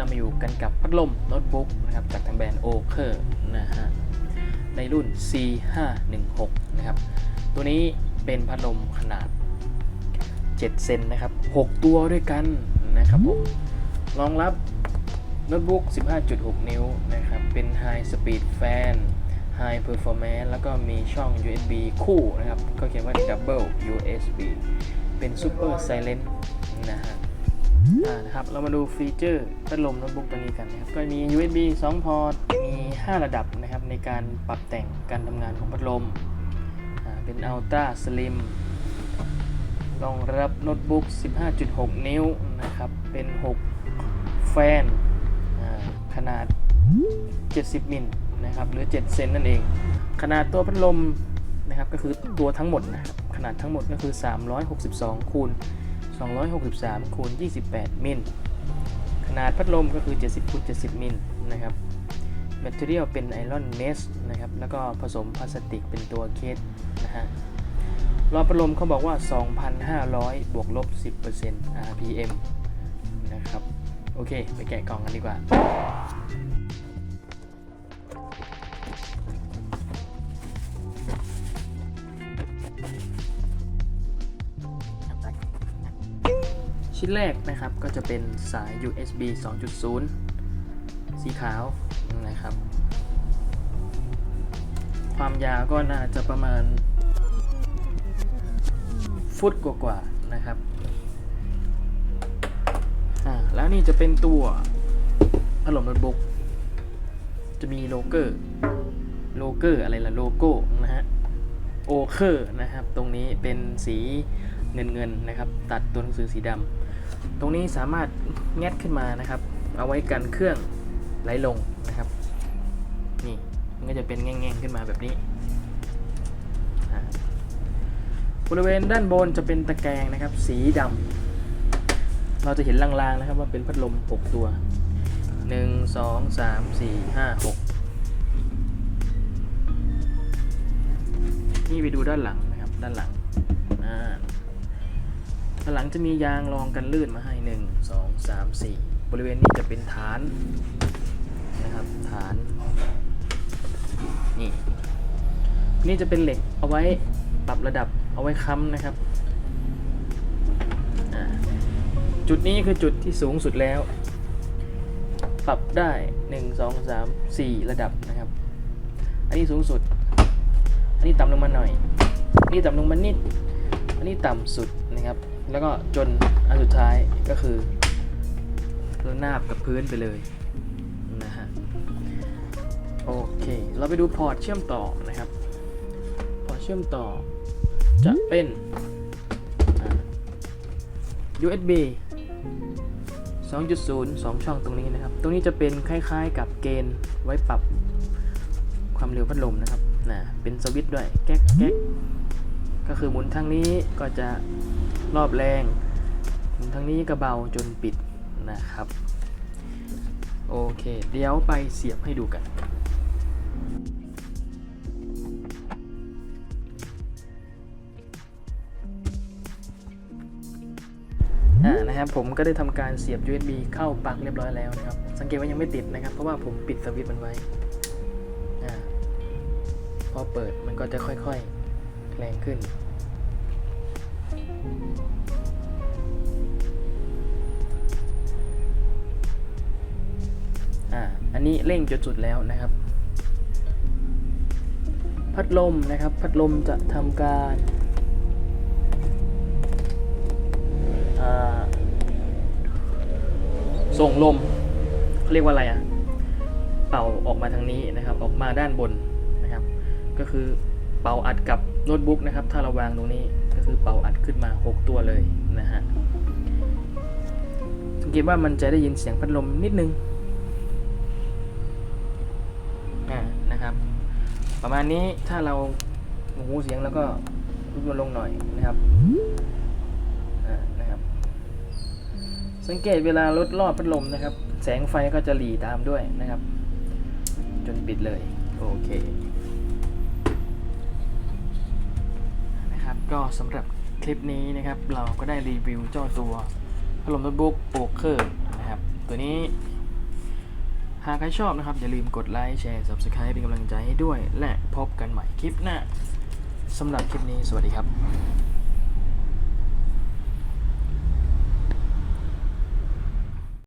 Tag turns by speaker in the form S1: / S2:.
S1: นนี้เรามาอยู่กันกับพัดลมโน้ตบุ๊กนะครับจากทางแบรนด์โอเคอร์นะฮะในรุ่น C516 นะครับ ตัวนี้เป็นพัดลมขนาด 7 เซนนะครับ 6 ตัวด้วยกันนะครับผมรองรับโน้ตบุ๊ก 15.6 นิ้วนะครับ เป็น High Speed Fan High Performance แล้วก็มีช่อง USB คู่นะครับ ก็เขียนว่า Double USB เป็น Super Silent นะฮะ นะครับเรามาดูฟีเจอร์พัดลมโน้ตบุ๊กตัวนี้กันนะครับก็มี USB 2 พอร์ต มี 5 ระดับนะครับในการปรับแต่งการทำงานของพัดลม เป็น Ultra Slim รองรับโน้ตบุ๊ก 15.6 นิ้วนะครับ เป็น 6 แฟนอ่าขนาด 70 มิลนะครับหรือ 7 เซนนั่นเอง ขนาดตัวพัดลมนะครับก็คือตัวทั้งหมดนะครับขนาดทั้งหมดก็คือ 362 คูณ 263คูณ28 มิล ขนาดพัดลมก็คือ 70คูณ70 มิลนะครับแมทเทียลเป็นไอรอนเมสนะครับ แล้วก็ผสมพลาสติกเป็นตัวเคสนะฮะรอบพัดลมเขาบอกว่า 2,500 บวกลบ 10% RPM นะครับ โอเค ไปแกะกล่องกันดีกว่า ชิ้นแรกนะครับก็จะเป็นสาย USB 2.0 สีขาวนะครับ ความยาวก็น่าจะประมาณ ฟุตกว่าๆนะครับอ่าแล้วนี่จะเป็นตัวพัดลมโน้ตบุ๊กจะมีโลเกอร์โลเกอร์อะไรล่ะโลโก้นะฮะโอเคอร์นะครับ ตรงนี้เป็นสีเงินเงินๆนะครับ ตัดตัวหนังสือสีดำ ตรงนี้สามารถแงะขึ้นมานะครับ เอาไว้กันเครื่องไหลลงนะครับ นี่มันก็จะเป็นแง่งๆขึ้นมาแบบนี้ บริเวณด้านบนจะเป็นตะแกรงนะครับ สีดำเราจะเห็นลางๆนะครับว่าเป็นพัดลม 6 ตัว 1 2 3 4 5 6 นี่ไปดูด้านหลังนะครับ ด้านหลังอ่า หลังจะมียางรองกันลื่นมาให้1 2 3 4บริเวณนี้จะเป็นฐานนะครับฐานนี่นี่จะเป็นเหล็กเอาไว้ปรับระดับเอาไว้ค้ำนะครับ จุดนี้คือจุดที่สูงสุดแล้ว ปรับได้ 1 2 3 4 ระดับนะครับ อันนี้สูงสุด อันนี้ต่ำลงมาหน่อย อันนี้ต่ำลงมานิด อันนี้ต่ำสุด นะครับ แล้วก็จนอันสุดท้ายก็คือระนาบกับพื้นไปเลยนะฮะโอเค เราไปดูพอร์ตเชื่อมต่อนะครับ พอร์ตเชื่อมต่อจะเป็นอ่า USB 2.0 2 ช่องตรงนี้นะครับ ตรงนี้จะเป็นคล้ายๆกับเกณฑ์ไว้ปรับความเร็วพัดลมนะครับนะเป็นสวิตช์ด้วย แก๊กแก๊กก็คือหมุนทางนี้ก็จะ รอบแรงหมุนทางนี้ก็เบาจนปิดนะครับ โอเค เดี๋ยวไปเสียบให้ดูกันอ่านะครับผมก็ได้ทำการเสียบ USB เข้าปลั๊กเรียบร้อยแล้วนะครับ สังเกตว่ายังไม่ติดนะครับ เพราะว่าผมปิดสวิตช์มันไว้อ่าพอเปิดมันก็จะค่อยๆ แรงขึ้น อ่า อันนี้เร่งจนสุดแล้วนะครับ พัดลมนะครับ พัดลมจะทำการส่งลมเขาเรียกว่าอะไรอะ่ะเป่าออกมาทางนี้นะครับ ออกมาด้านบนนะครับ ก็คือเป่าอัดกับโน้ตบุ๊กนะครับ ถ้าเราวางตรงนี้ คือเป่าอัดขึ้นมา 6 ตัวเลยนะฮะสังเกตว่ามันจะได้ยินเสียงพัดลมนิดนึงอ่านะครับ ประมาณนี้ถ้าเราหูเสียงแล้วก็ลดมันลงหน่อยนะครับอ่านะครับ สังเกตเวลาลดรอบพัดลมนะครับ แสงไฟก็จะหลีตามด้วยนะครับ จนปิดเลย โอเค ก็สำหรับคลิปนี้นะครับ เราก็ได้รีวิวเจ้าตัวพัดลมโน้ตบุ๊กโอเคอร์นะครับ ตัวนี้ หากใครชอบนะครับ อย่าลืมกดไลค์แชร์ Subscribe เป็นกำลังใจให้ด้วย และพบกันใหม่คลิปหน้าสำหรับคลิปนี้สวัสดีครับ